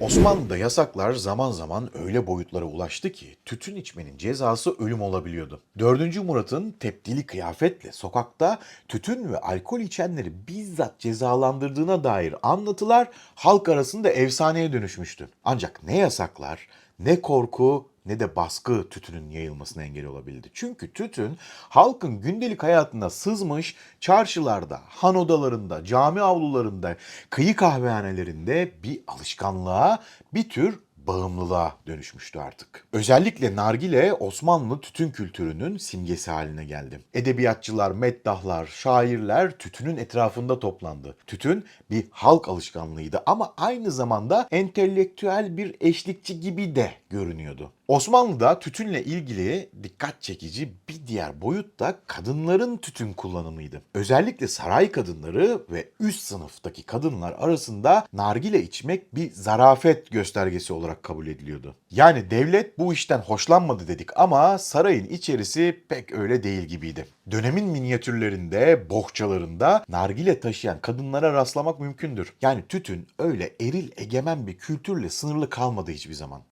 Osmanlı'da yasaklar zaman zaman öyle boyutlara ulaştı ki tütün içmenin cezası ölüm olabiliyordu. 4. Murat'ın tepdili kıyafetle sokakta tütün ve alkol içenleri bizzat cezalandırdığına dair anlatılar halk arasında efsaneye dönüşmüştü. Ancak ne yasaklar, ne korku ne de baskı tütünün yayılmasına engel olabildi. Çünkü tütün halkın gündelik hayatına sızmış, çarşılarda, han odalarında, cami avlularında, kıyı kahvehanelerinde bir alışkanlığa, bir tür bağımlılığa dönüşmüştü artık. Özellikle nargile Osmanlı tütün kültürünün simgesi haline geldi. Edebiyatçılar, meddahlar, şairler tütünün etrafında toplandı. Tütün bir halk alışkanlığıydı ama aynı zamanda entelektüel bir eşlikçi gibi de görünüyordu. Osmanlı'da tütünle ilgili dikkat çekici diğer boyut da kadınların tütün kullanımıydı. Özellikle saray kadınları ve üst sınıftaki kadınlar arasında nargile içmek bir zarafet göstergesi olarak kabul ediliyordu. Yani devlet bu işten hoşlanmadı dedik ama sarayın içerisi pek öyle değil gibiydi. Dönemin minyatürlerinde, bohçalarında nargile taşıyan kadınlara rastlamak mümkündür. Yani tütün öyle eril egemen bir kültürle sınırlı kalmadı hiçbir zaman.